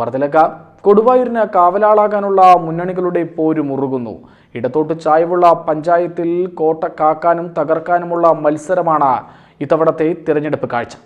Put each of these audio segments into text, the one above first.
വർദ്ധലക്ക കൊടുവായൂരിന് കാവലാളാകാനുള്ള മുന്നണികളുടെ പോര് മുറുകുന്നു. ഇടത്തോട്ട് ചായവുള്ള പഞ്ചായത്തിൽ കോട്ട കാക്കാനും തകർക്കാനുമുള്ള മത്സരമാണ് ഇത്തവണത്തെ തിരഞ്ഞെടുപ്പ് കാഴ്ച.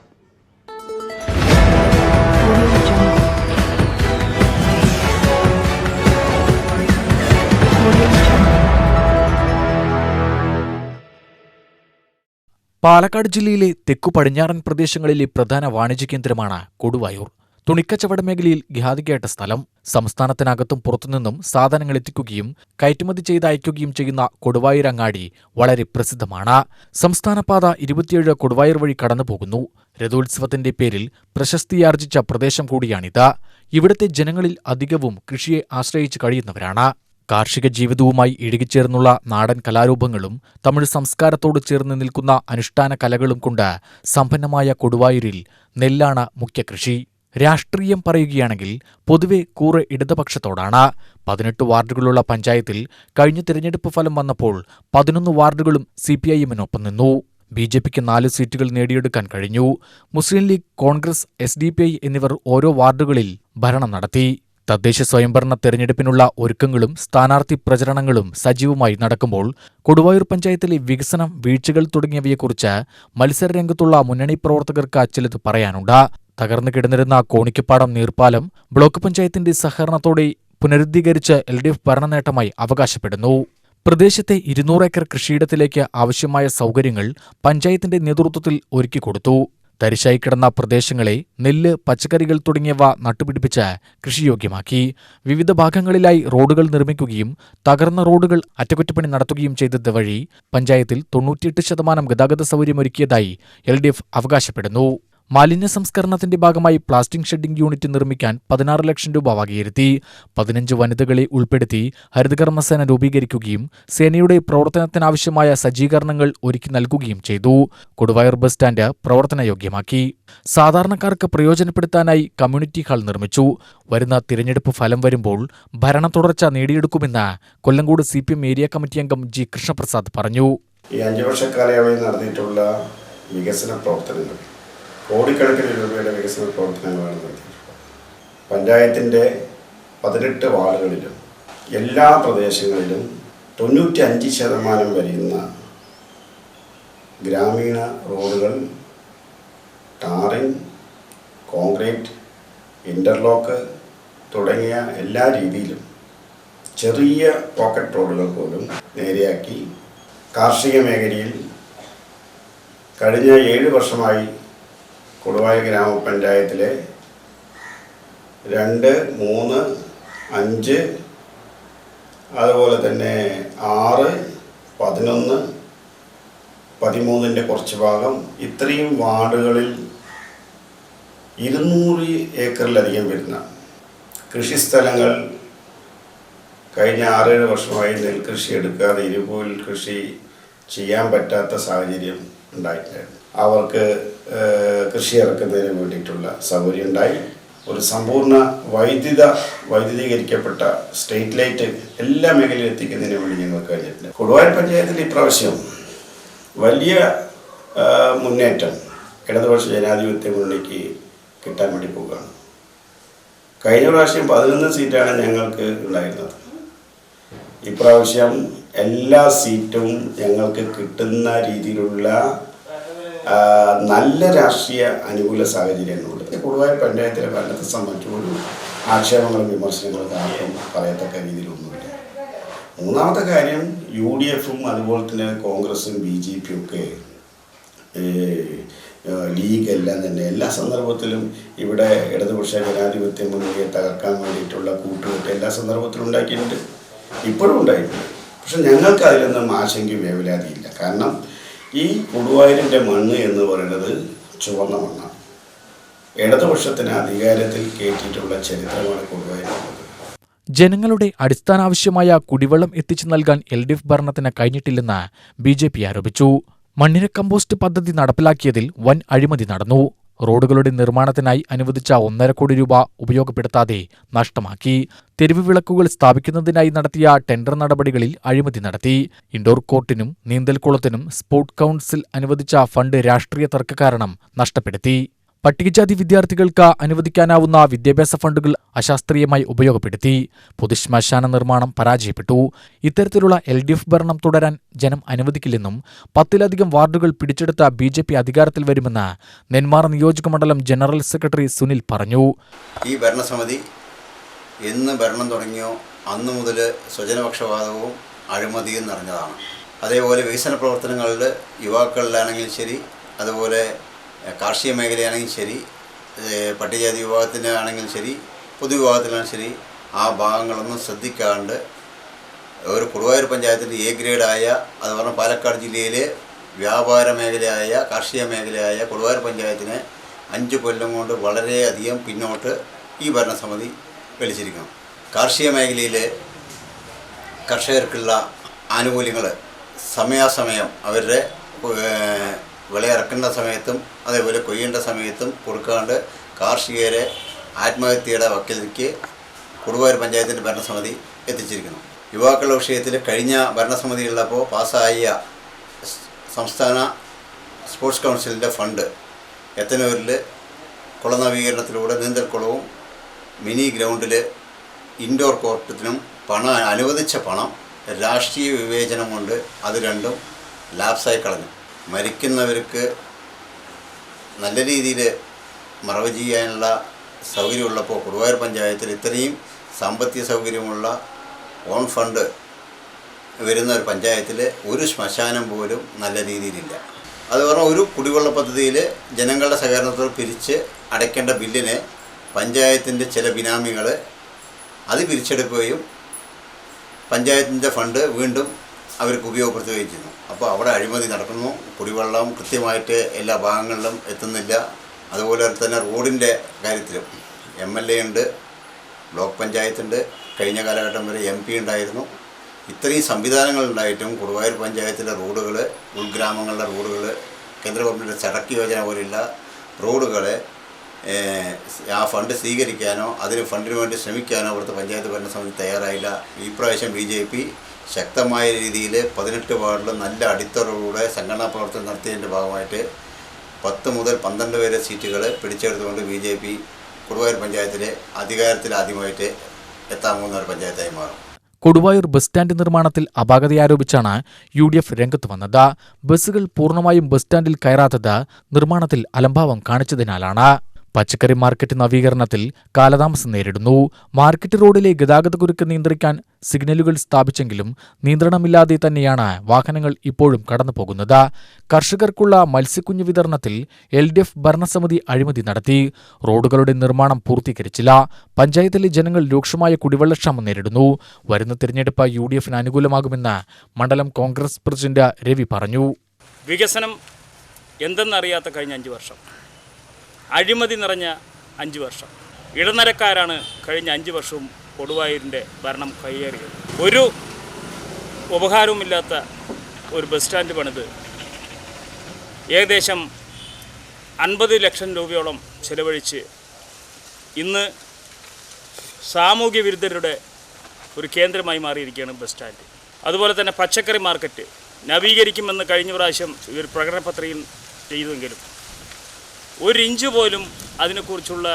പാലക്കാട് ജില്ലയിലെ തെക്കു പടിഞ്ഞാറൻ പ്രദേശങ്ങളിലെ പ്രധാന വാണിജ്യ കേന്ദ്രമാണ് കൊടുവായൂർ. തുണിക്കച്ചവട മേഖലയിൽ ഖ്യാതികേട്ട സ്ഥലം സംസ്ഥാനത്തിനകത്തും പുറത്തുനിന്നും സാധനങ്ങൾ എത്തിക്കുകയും കയറ്റുമതി ചെയ്ത് അയക്കുകയും ചെയ്യുന്ന കൊടുവായൂർ അങ്ങാടി വളരെ പ്രസിദ്ധമാണ്. സംസ്ഥാനപാത ഇരുപത്തിയേഴ് കൊടുവായൂർ വഴി കടന്നുപോകുന്നു. രഥോത്സവത്തിന്റെ പേരിൽ പ്രശസ്തിയാർജിച്ച പ്രദേശം കൂടിയാണിത്. ഇവിടുത്തെ ജനങ്ങളിൽ അധികവും കൃഷിയെ ആശ്രയിച്ച് കഴിയുന്നവരാണ്. കാർഷിക ജീവിതവുമായി ഇഴുകിച്ചേർന്നുള്ള നാടൻ കലാരൂപങ്ങളും തമിഴ് സംസ്കാരത്തോട് ചേർന്ന് നിൽക്കുന്ന അനുഷ്ഠാന കലകളും കൊണ്ട് സമ്പന്നമായ കൊടുവായൂരിൽ നെല്ലാണ് മുഖ്യകൃഷി രാഷ്ട്രീയം പറയുകയാണെങ്കിൽ പൊതുവെ കൂറെ ഇടതുപക്ഷത്തോടാണ്. പതിനെട്ട് വാർഡുകളുള്ള പഞ്ചായത്തിൽ കഴിഞ്ഞ തിരഞ്ഞെടുപ്പ് ഫലം വന്നപ്പോൾ പതിനൊന്ന് വാർഡുകളും സി പി ഐ എമ്മിനൊപ്പം നിന്നു. ബി ജെ പിക്ക് നാല് സീറ്റുകൾ നേടിയെടുക്കാൻ കഴിഞ്ഞു. Muslim League Congress S D P I എന്നിവർ ഓരോ വാർഡുകളിൽ ഭരണം നടത്തി. തദ്ദേശ സ്വയംഭരണ തെരഞ്ഞെടുപ്പിനുള്ള ഒരുക്കങ്ങളും സ്ഥാനാർത്ഥി പ്രചരണങ്ങളും സജീവമായി നടക്കുമ്പോൾ കൊടുവായൂർ പഞ്ചായത്തിലെ വികസനം വീഴ്ചകൾ തുടങ്ങിയവയെക്കുറിച്ച് മത്സരരംഗത്തുള്ള മുന്നണി പ്രവർത്തകർക്ക് ചിലത് പറയാനുണ്ട്. തകർന്നു കിടന്നിരുന്ന കോണിക്കപ്പാടം നീർപ്പാലം ബ്ലോക്ക് പഞ്ചായത്തിന്റെ സഹകരണത്തോടെ പുനരുദ്ധീകരിച്ച് എൽ ഡി എഫ് ഭരണനേട്ടമായി അവകാശപ്പെടുന്നു. പ്രദേശത്തെ ഇരുന്നൂറ് ഏക്കർ കൃഷിയിടത്തിലേക്ക് ആവശ്യമായ സൗകര്യങ്ങൾ പഞ്ചായത്തിന്റെ നേതൃത്വത്തിൽ ഒരുക്കിക്കൊടുത്തു തരിശായി കിടന്ന പ്രദേശങ്ങളെ നെല്ല് പച്ചക്കറികൾ തുടങ്ങിയവ നട്ടുപിടിപ്പിച്ച് കൃഷിയോഗ്യമാക്കി വിവിധ ഭാഗങ്ങളിലായി റോഡുകൾ നിർമ്മിക്കുകയും തകർന്ന റോഡുകൾ അറ്റകുറ്റപ്പണി നടത്തുകയും ചെയ്തത് വഴി പഞ്ചായത്തിൽ തൊണ്ണൂറ്റിയെട്ട് ശതമാനം ഗതാഗത സൗകര്യമൊരുക്കിയതായി എൽ ഡി എഫ് അവകാശപ്പെടുന്നു. മാലിന്യ സംസ്കരണത്തിന്റെ ഭാഗമായി പ്ലാസ്റ്റിക് ഷെഡിംഗ് യൂണിറ്റ് നിർമ്മിക്കാൻ പതിനാറ് ലക്ഷം രൂപ വകയിരുത്തി. പതിനഞ്ച് വനിതകളെ ഉൾപ്പെടുത്തി ഹരിതകർമ്മസേന രൂപീകരിക്കുകയും സേനയുടെ പ്രവർത്തനത്തിനാവശ്യമായ സജ്ജീകരണങ്ങൾ ഒരുക്കി നൽകുകയും ചെയ്തു. കൊടുവയർ ബസ് സ്റ്റാൻഡ് പ്രവർത്തനയോഗ്യമാക്കി. സാധാരണക്കാർക്ക് പ്രയോജനപ്പെടുത്താനായി കമ്മ്യൂണിറ്റി ഹാൾ നിർമ്മിച്ചു. വരുന്ന തിരഞ്ഞെടുപ്പ് ഫലം വരുമ്പോൾ ഭരണ തുടർച്ച നേടിയെടുക്കുമെന്ന് കൊല്ലങ്കോട് സി ഏരിയ കമ്മിറ്റി അംഗം ജി കൃഷ്ണപ്രസാദ് പറഞ്ഞു. ഈ അഞ്ചു വർഷ കാലയളവിൽ നടന്നിട്ടുള്ള വികസന പ്രവർത്തനങ്ങൾ കോടിക്കണക്കിന് രൂപയുടെ വികസന പ്രവർത്തനങ്ങളാണ് നടത്തിയിട്ടുള്ളത്. പഞ്ചായത്തിന്റെ പതിനെട്ട് വാർഡുകളിലും എല്ലാ പ്രദേശങ്ങളിലും തൊണ്ണൂറ്റി അഞ്ച് ശതമാനം വരുന്ന ഗ്രാമീണ റോഡുകൾ ടാറിങ് കോൺക്രീറ്റ് ഇന്റർലോക്ക് തുടങ്ങിയ എല്ലാ രീതിയിലും ചെറിയ പോക്കറ്റ് റോഡുകൾ പോലും നേരെയാക്കി കാർഷിക മേഖലയിൽ കഴിഞ്ഞ ഏഴ് വർഷമായി കൊടുവായ ഗ്രാമപഞ്ചായത്തിലെ രണ്ട് മൂന്ന് അഞ്ച് അതുപോലെ തന്നെ ആറ് പതിനൊന്ന് പതിമൂന്നിന്റെ കുറച്ച് ഭാഗം ഇത്രയും വാർഡുകളിൽ ഇരുന്നൂറ് ഏക്കറിലധികം വരുന്ന കൃഷിസ്ഥലങ്ങൾ കഴിഞ്ഞ ആറേഴ് വർഷമായി നെൽകൃഷി എടുക്കാതെ ഇരുപോയിൽ കൃഷി ചെയ്യാൻ പറ്റാത്ത സാഹചര്യം ഉണ്ടായിട്ടുണ്ടായിരുന്നു അവർക്ക് കൃഷി ഇറക്കുന്നതിന് വേണ്ടിയിട്ടുള്ള സൗകര്യം ഉണ്ടായി ഒരു സമ്പൂർണ വൈദ്യുത വൈദ്യുതീകരിക്കപ്പെട്ട സ്ട്രീറ്റ് ലൈറ്റ് എല്ലാ മേഖലയിലും എത്തിക്കുന്നതിന് വേണ്ടി ഞങ്ങൾ കഴിഞ്ഞിട്ടുണ്ട്. കൊടുവായൂർ പഞ്ചായത്തിൽ ഇപ്രാവശ്യം വലിയ മുന്നേറ്റം ഇടതുപക്ഷ ജനാധിപത്യ മുന്നണിക്ക് കിട്ടാൻ വേണ്ടി പോവുകയാണ്. കഴിഞ്ഞ പ്രാവശ്യം പതിനൊന്ന് സീറ്റാണ് ഞങ്ങൾക്ക് ഉണ്ടായിരുന്നത്. ഇപ്രാവശ്യം എല്ലാ സീറ്റും ഞങ്ങൾക്ക് കിട്ടുന്ന രീതിയിലുള്ള നല്ല രാഷ്ട്രീയ അനുകൂല സാഹചര്യങ്ങളുണ്ട് പൊതുവായ പഞ്ചായത്തിലെ ഭരണത്തെ സംബന്ധിച്ച് ഒരു ആക്ഷേപങ്ങളും വിമർശനങ്ങളും ആർക്കും പറയത്തക്ക രീതിയിലൊന്നുമില്ല. മൂന്നാമത്തെ കാര്യം യു ഡി എഫും അതുപോലെ തന്നെ കോൺഗ്രസും ബി ജെ പിയും ഒക്കെ ലീഗ് എല്ലാം തന്നെ എല്ലാ സന്ദർഭത്തിലും ഇവിടെ ഇടതുപക്ഷ ജനാധിപത്യ മുന്നണിയെ തകർക്കാൻ വേണ്ടിയിട്ടുള്ള കൂട്ടുകെട്ട് എല്ലാ സന്ദർഭത്തിലും ഉണ്ടാക്കിയിട്ടുണ്ട്. ഇപ്പോഴും ഉണ്ടായിട്ടുണ്ട്. പക്ഷെ ഞങ്ങൾക്ക് അതിലൊന്നും ആശങ്കയും വേവലാതിയില്ല. കാരണം ഈ കൊടുവായൂരിന്റെ മണ്ണ് എന്ന് പറയുന്നത് ചുവന്ന മണ്ണാണ് ഇടതുപക്ഷത്തിന് അധികാരത്തിൽ കയറ്റിയിട്ടുള്ള ചരിത്രമാണ് കൊടുവായൂരുള്ളത് ജനങ്ങളുടെ അടിസ്ഥാനാവശ്യമായ കുടിവെള്ളം എത്തിച്ചു നൽകാൻ എൽ ഡി എഫ് ഭരണത്തിന് കഴിഞ്ഞിട്ടില്ലെന്ന് ബി ജെ പി ആരോപിച്ചു. മണ്ണിര കമ്പോസ്റ്റ് പദ്ധതി നടപ്പിലാക്കിയതിൽ വൻ അഴിമതി നടന്നു. റോഡുകളുടെ നിർമ്മാണത്തിനായി അനുവദിച്ച ഒന്നര കോടി രൂപ ഉപയോഗപ്പെടുത്താതെ നഷ്ടമാക്കി. തെരുവ് വിളക്കുകൾ സ്ഥാപിക്കുന്നതിനായി നടത്തിയ ടെൻഡർ നടപടികളിൽ അഴിമതി നടത്തി. ഇൻഡോർ കോർട്ടിനും നീന്തൽക്കുളത്തിനും സ്പോർട് കൗൺസിൽ അനുവദിച്ച ഫണ്ട് രാഷ്ട്രീയ തർക്ക കാരണം നഷ്ടപ്പെടുത്തി. പട്ടികജാതി വിദ്യാർത്ഥികൾക്ക് അനുവദിക്കാനാവുന്ന വിദ്യാഭ്യാസ ഫണ്ടുകൾ അശാസ്ത്രീയമായി ഉപയോഗപ്പെടുത്തി. പൊതുശ്മശാന നിർമ്മാണം പരാജയപ്പെട്ടു. ഇത്തരത്തിലുള്ള എൽ ഡി എഫ് ഭരണം തുടരാൻ ജനം അനുവദിക്കില്ലെന്നും പത്തിലധികം വാർഡുകൾ പിടിച്ചെടുത്ത ബി ജെ പി അധികാരത്തിൽ വരുമെന്ന് നെന്മാറ നിയോജകമണ്ഡലം ജനറൽ സെക്രട്ടറി സുനിൽ പറഞ്ഞു. ഈ ഭരണസമിതി എന്ന് ഭരണം തുടങ്ങിയോ അന്ന് മുതൽ സ്വജനപക്ഷപാതവും അഴിമതിയും നിറഞ്ഞതാണ്. അതേപോലെ വികസന പ്രവർത്തനങ്ങളിൽ യുവാക്കളിലാണെങ്കിലും ശരി അതുപോലെ കാർഷിക മേഖലയാണെങ്കിലും ശരി പട്ടികജാതി വിഭാഗത്തിന്റെ ആണെങ്കിലും ശരി പൊതുവിഭാഗത്തിലാണെങ്കിലും ശരി ആ ഭാഗങ്ങളൊന്നും ശ്രദ്ധിക്കാണ്ട് ഒരു കുറുവായൂർ പഞ്ചായത്തിന്റെ എ ഗ്രേഡായ അത് പറഞ്ഞ പാലക്കാട് ജില്ലയിലെ വ്യാപാര മേഖലയായ കാർഷിക മേഖലയായ കൊടുവായൂർ പഞ്ചായത്തിനെ അഞ്ച് കൊല്ലം കൊണ്ട് വളരെയധികം പിന്നോട്ട് ഈ ഭരണസമിതി വലിച്ചിരിക്കണം കാർഷിക മേഖലയിൽ കർഷകർക്കുള്ള ആനുകൂല്യങ്ങൾ സമയാസമയം അവരുടെ വിളയിറക്കേണ്ട സമയത്തും അതേപോലെ കൊയ്യേണ്ട സമയത്തും കൊടുക്കാണ്ട് കാർഷികരെ ആത്മഹത്യയുടെ വക്കിലേക്ക് കൊടുവായൂർ പഞ്ചായത്തിന്റെ ഭരണസമിതി എത്തിച്ചിരിക്കുന്നു. യുവാക്കളുടെ വിഷയത്തിൽ കഴിഞ്ഞ ഭരണസമിതി ഉള്ളപ്പോൾ പാസ്സായ സംസ്ഥാന സ്പോർട്സ് കൗൺസിലിന്റെ ഫണ്ട് എത്തനൂരിൽ കുളനവീകരണത്തിലൂടെ നീന്തൽക്കുളവും മിനി ഗ്രൗണ്ടിൽ ഇൻഡോർ കോർട്ടത്തിനും പണം അനുവദിച്ച പണം രാഷ്ട്രീയ വിവേചനം കൊണ്ട് അത് രണ്ടും ലാപ്സായി കളഞ്ഞു. മരിക്കുന്നവർക്ക് നല്ല രീതിയിൽ മറവ് ചെയ്യാനുള്ള സൗകര്യമുള്ളപ്പോൾ കൊടുവായൂർ പഞ്ചായത്തിൽ ഇത്രയും സാമ്പത്തിക സൗകര്യമുള്ള ഓൺ ഫണ്ട് വരുന്ന ഒരു പഞ്ചായത്തിൽ ഒരു ശ്മശാനം പോലും നല്ല രീതിയിലില്ല. അത് പറഞ്ഞാൽ ഒരു കുടിവെള്ള പദ്ധതിയിൽ ജനങ്ങളുടെ സഹകരണത്തോട് പിരിച്ച് അടയ്ക്കേണ്ട ബില്ലിനെ പഞ്ചായത്തിന്റെ ചില ബിനാമികൾ അത് പിരിച്ചെടുക്കുകയും പഞ്ചായത്തിന്റെ ഫണ്ട് വീണ്ടും അവർക്ക് ഉപയോഗപ്പെടുത്തുകയും ചെയ്യുന്നു അപ്പോൾ അവിടെ അഴിമതി നടക്കുന്നു. കുടിവെള്ളം കൃത്യമായിട്ട് എല്ലാ ഭാഗങ്ങളിലും എത്തുന്നില്ല. അതുപോലെ തന്നെ റോഡിന്റെ കാര്യത്തിലും എം എൽ എ ഉണ്ട് ബ്ലോക്ക് പഞ്ചായത്തുണ്ട് കഴിഞ്ഞ കാലഘട്ടം വരെ എം പി ഉണ്ടായിരുന്നു. ഇത്രയും സംവിധാനങ്ങൾ ഉണ്ടായിട്ടും കുടുവായൂർ പഞ്ചായത്തിലെ റോഡുകൾ ഉൾഗ്രാമങ്ങളിലെ റോഡുകൾ കേന്ദ്ര ഗവൺമെന്റ് ചടക്ക് യോജന പോലെയുള്ള റോഡുകൾ ആ ഫണ്ട് സ്വീകരിക്കാനോ അതിന് ഫണ്ടിന് വേണ്ടി ശ്രമിക്കാനോ അവിടുത്തെ പഞ്ചായത്ത് ഭരണസമിതി തയ്യാറായില്ല. ഈ പ്രാവശ്യം ബി ജെ പി ശക്തമായ രീതിയിൽ പതിനെട്ട് വാർഡിലും നല്ല അടിത്തറയോടെ സംഘടനാ പ്രവർത്തനം നടത്തിയതിന്റെ ഭാഗമായിട്ട് പത്ത് മുതൽ പന്ത്രണ്ട് വരെ സീറ്റുകൾ പിടിച്ചെടുത്തുകൊണ്ട് ബി ജെ പി കൊടുവായൂർ പഞ്ചായത്തിലെ അധികാരത്തിൽ ആദ്യമായിട്ട് എത്താൻ പോകുന്ന ഒരു പഞ്ചായത്തായി മാറും. കൊടുവായൂർ ബസ് സ്റ്റാൻഡ് നിർമ്മാണത്തിൽ അപാകതയാരോപിച്ചാണ് യു ഡി എഫ് രംഗത്ത് വന്നത്. ബസ്സുകൾ പൂർണമായും ബസ് സ്റ്റാൻഡിൽ കയറാത്തത് നിർമ്മാണത്തിൽ അലംഭാവം കാണിച്ചതിനാലാണ്. പച്ചക്കറി മാർക്കറ്റ് നവീകരണത്തിൽ കാലതാമസം നേരിടുന്നു. മാർക്കറ്റ് റോഡിലെ ഗതാഗതക്കുരുക്ക് നിയന്ത്രിക്കാൻ സിഗ്നലുകൾ സ്ഥാപിച്ചെങ്കിലും നിയന്ത്രണമില്ലാതെ തന്നെയാണ് വാഹനങ്ങൾ ഇപ്പോഴും കടന്നുപോകുന്നത്. കർഷകർക്കുള്ള മത്സ്യക്കുഞ്ഞ് വിതരണത്തിൽ എൽ ഡി എഫ് ഭരണസമിതി അഴിമതി നടത്തി. റോഡുകളുടെ നിർമ്മാണം പൂർത്തീകരിച്ചില്ല. പഞ്ചായത്തിലെ ജനങ്ങൾ രൂക്ഷമായ കുടിവെള്ളക്ഷാമം നേരിടുന്നു. വരുന്ന തിരഞ്ഞെടുപ്പ് യു ഡി എഫിന് അനുകൂലമാകുമെന്ന് മണ്ഡലം കോൺഗ്രസ് പ്രസിഡന്റ് രവി പറഞ്ഞു. വികസനം എന്തെന്നറിയാത്ത കഴിഞ്ഞ അഞ്ച് വർഷം. അഴിമതി നിറഞ്ഞ അഞ്ച് വർഷം. ഇടനിരക്കാരാണ് കഴിഞ്ഞ അഞ്ച് വർഷവും കൊടുവായൂരിന്റെ ഭരണം കൈയേറിയത്. ഒരു ഉപഹാരവുമില്ലാത്ത ഒരു ബസ് സ്റ്റാൻഡ് പണിത് ഏകദേശം അൻപത് ലക്ഷം രൂപയോളം ചിലവഴിച്ച് ഇന്ന് സാമൂഹ്യ വിരുദ്ധരുടെ ഒരു കേന്ദ്രമായി മാറിയിരിക്കുകയാണ് ബസ് സ്റ്റാൻഡ്. അതുപോലെ തന്നെ പച്ചക്കറി മാർക്കറ്റ് നവീകരിക്കുമെന്ന് കഴിഞ്ഞ പ്രാവശ്യം ഇവർ പ്രകടന പത്രികയിൽ ചെയ്തെങ്കിലും ഒരു ഇഞ്ച് പോലും അതിനെക്കുറിച്ചുള്ള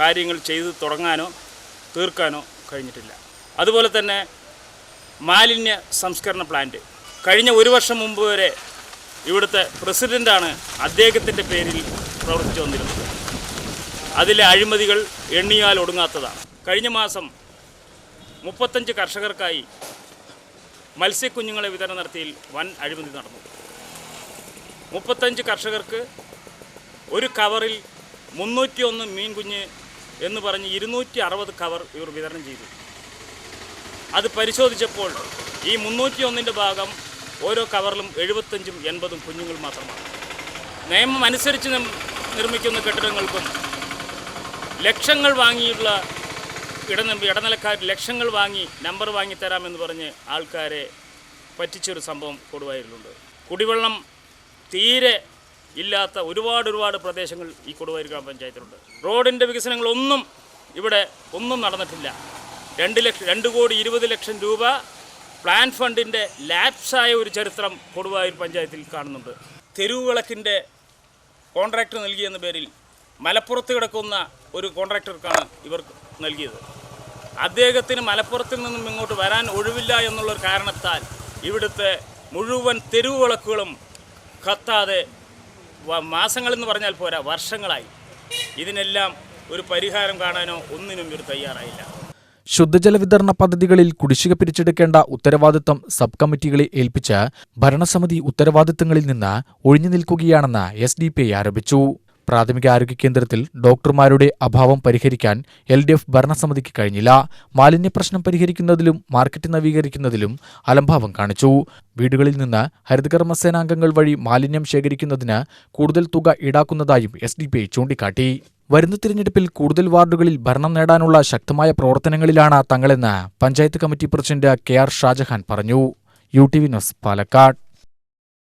കാര്യങ്ങൾ ചെയ്തു തുടങ്ങാനോ തീർക്കാനോ കഴിഞ്ഞിട്ടില്ല. അതുപോലെ തന്നെ മാലിന്യ സംസ്കരണ പ്ലാന്റ്. കഴിഞ്ഞ ഒരു വർഷം മുമ്പ് വരെ ഇവിടുത്തെ പ്രസിഡന്റാണ് അദ്ദേഹത്തിന്റെ പേരിൽ പ്രവർത്തിച്ചു വന്നിരുന്നത്. അതിലെ അഴിമതികൾ എണ്ണിയാൽ ഒടുങ്ങാത്തതാണ്. കഴിഞ്ഞ മാസം മുപ്പത്തഞ്ച് കർഷകർക്കായി മത്സ്യക്കുഞ്ഞുങ്ങളെ വിതരണം നടത്തിയിൽ വൻ അഴിമതി നടന്നു. മുപ്പത്തഞ്ച് കർഷകർക്ക് ഒരു കവറിൽ മുന്നൂറ്റി ഒന്ന് മീൻ കുഞ്ഞ് എന്ന് പറഞ്ഞ് ഇരുന്നൂറ്റി അറുപത് കവർ ഇവർ വിതരണം ചെയ്തു. അത് പരിശോധിച്ചപ്പോൾ ഈ മുന്നൂറ്റി ഒന്നിന്റെ ഭാഗം ഓരോ കവറിലും എഴുപത്തഞ്ചും എൺപതും കുഞ്ഞുങ്ങൾ മാത്രമാണ്. നിയമം അനുസരിച്ച് നിർമ്മിക്കുന്ന കെട്ടിടങ്ങൾക്കും ലക്ഷങ്ങൾ വാങ്ങിയുള്ള ഇട ഇടനിലക്കാർ ലക്ഷങ്ങൾ വാങ്ങി നമ്പർ വാങ്ങി തരാമെന്ന് പറഞ്ഞ് ആൾക്കാരെ പറ്റിച്ചൊരു സംഭവം കൊടുവായിരുന്നുണ്ട് കുടിവെള്ളം തീരെ ഇല്ലാത്ത ഒരുപാട് ഒരുപാട് പ്രദേശങ്ങൾ ഈ കൊടുവായൂർ ഗ്രാമപഞ്ചായത്തിലുണ്ട്. റോഡിന്റെ വികസനങ്ങളൊന്നും ഇവിടെ ഒന്നും നടന്നിട്ടില്ല. രണ്ട് ലക്ഷം രണ്ട് കോടി ഇരുപത് ലക്ഷം രൂപ പ്ലാൻ ഫണ്ടിന്റെ ലാപ്സായ ഒരു ചരിത്രം കൊടുവായൂർ പഞ്ചായത്തിൽ കാണുന്നുണ്ട്. തെരുവുവിളക്കിന്റെ കോൺട്രാക്ട് നൽകിയെന്ന പേരിൽ മലപ്പുറത്ത് കിടക്കുന്ന ഒരു കോൺട്രാക്ടർക്കാണ് ഇവർ നൽകിയത്. അദ്ദേഹത്തിന് മലപ്പുറത്തിൽ നിന്നും ഇങ്ങോട്ട് വരാൻ ഒഴിവില്ല എന്നുള്ളൊരു കാരണത്താൽ ഇവിടുത്തെ മുഴുവൻ തെരുവുവിളക്കുകളും കത്താതെ മാസങ്ങളെന്ന് പറഞ്ഞാൽ പോരാ വർഷങ്ങളായി. ഇതിനെല്ലാം ഒരു പരിഹാരം കാണാനോ ഒന്നിനും ഇവർ തയ്യാറായില്ല. ശുദ്ധജല വിതരണ പദ്ധതികളിൽ കുടിശ്ശിക പിരിച്ചെടുക്കേണ്ട ഉത്തരവാദിത്തം സബ് കമ്മിറ്റികളെ ഏൽപ്പിച്ച് ഭരണസമിതി ഉത്തരവാദിത്തങ്ങളിൽ നിന്ന് ഒഴിഞ്ഞു നിൽക്കുകയാണെന്ന് എസ് ആരോപിച്ചു. പ്രാഥമിക ആരോഗ്യ കേന്ദ്രത്തിൽ ഡോക്ടർമാരുടെ അഭാവം പരിഹരിക്കാൻ എൽ ഡി എഫ് ഭരണസമിതിക്ക് കഴിഞ്ഞില്ല. മാലിന്യപ്രശ്നം പരിഹരിക്കുന്നതിലും മാർക്കറ്റ് നവീകരിക്കുന്നതിലും അലംഭാവം കാണിച്ചു. വീടുകളിൽ നിന്ന് ഹരിതകർമ്മസേനാംഗങ്ങൾ വഴി മാലിന്യം ശേഖരിക്കുന്നതിന് കൂടുതൽ തുക ഈടാക്കുന്നതായും എസ് ഡി പി ഐ ചൂണ്ടിക്കാട്ടി. വരുന്ന തിരഞ്ഞെടുപ്പിൽ കൂടുതൽ വാർഡുകളിൽ ഭരണം നേടാനുള്ള ശക്തമായ പ്രവർത്തനങ്ങളിലാണ് തങ്ങളെന്ന് panchayat committee president K R Shahajahan പറഞ്ഞു. U T V news Palakkad.